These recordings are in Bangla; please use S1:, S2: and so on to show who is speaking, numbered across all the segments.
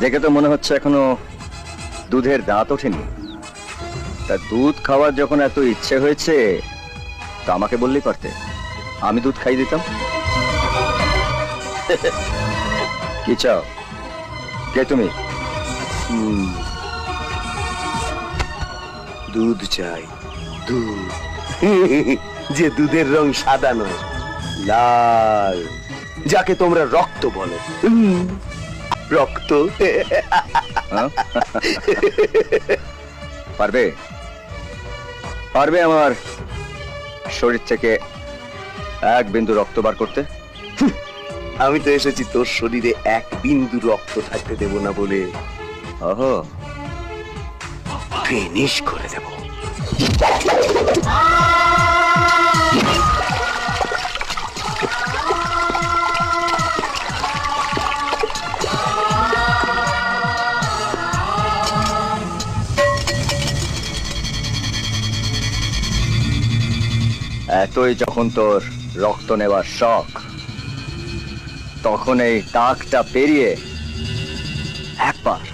S1: দেখে তো মনে হচ্ছে এখনও দুধের দাঁত ওঠেনি। তা দুধ খাওয়ার যখন এত ইচ্ছে হয়েছে তা আমাকে বললেই পারতে। আমি দুধ খাই দিতাম। কি চাও? কে তুমি।
S2: দুধ চাই দুধ। যে দুধের রং সাদা নয় লাল যাকে তোমরা রক্ত বলো। রক্ত।
S1: হ্যাঁ? পারবে? পারবে আমার শরীর থেকে এক বিন্দু রক্ত বার করতে?
S2: আমি তো এসেছি তোর শরীরে এক বিন্দু রক্ত থাকতে দেব না বলে।
S1: ওহো।
S2: ফিনিশ করে দেব।
S1: এতই যখন তোর রক্ত নেওয়ার শখ, তখন এই তাকটা পেরিয়ে একবার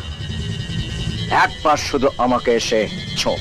S1: একবার শুধু আমাকে এসে ছো।